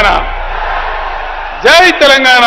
Telangana. Jai Telangana.